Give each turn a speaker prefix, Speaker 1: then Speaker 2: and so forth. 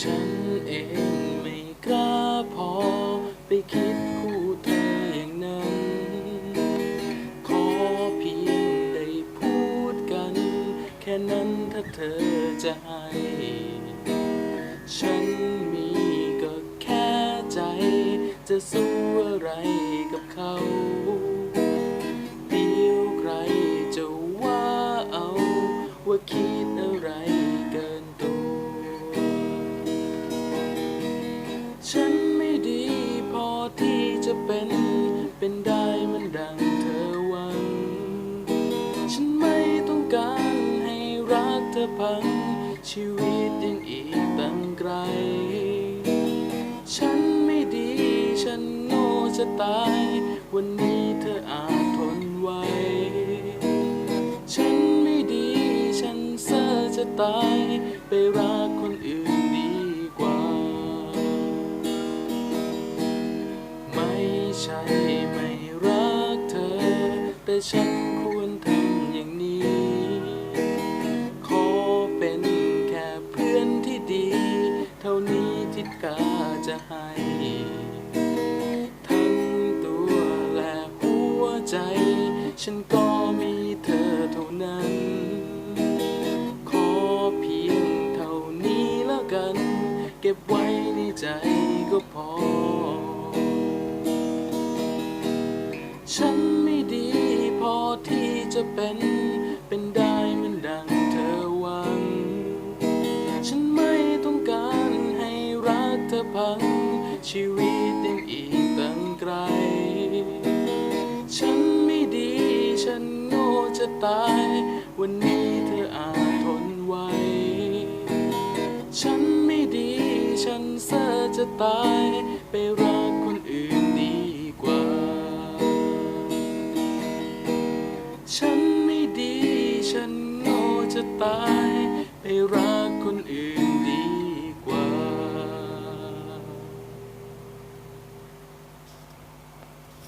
Speaker 1: ฉันเองไม่กล้าพอไปคิดคู่เธออย่างนั้น ขอเพียงได้พูดกัน แค่นั้นถ้าเธอจะให้ ฉันมีก็แค่ใจ จะสู้อะไรกับเขา เป็นได้มันดังเธอหวัง ฉันไม่ต้องการให้รักเธอพัง ชีวิตยังอีกตั้งไกล ฉันไม่ดี ฉันโง่จะตาย วันนี้เธออาจทนไหวฉันไม่ดี ฉันเซ่อจะตาย ไปรักคนอื่นดีกว่า ไม่ใช่ ฉันควรทำอย่างนี้ ขอเป็นแค่เพื่อนที่ดี เท่านี้ที่กาจะให้ ทั้งตัวและหัวใจ ฉันก็มีเธอเท่านั้น ขอเพียงเท่านี้แล้วกัน เก็บไว้ในใจก็พอ จะเป็น เป็นได้เหมือนดังเธอหวัง ฉันไม่ต้องการให้รักเธอพัง ชีวิตยังอีกตั้งไกล ฉันไม่ดี ฉันโง่จะตาย วันนี้เธออาจทนไหวฉันไม่ดี ฉันเซ่อจะตาย ไปรัก จะตายไปรักคนอื่น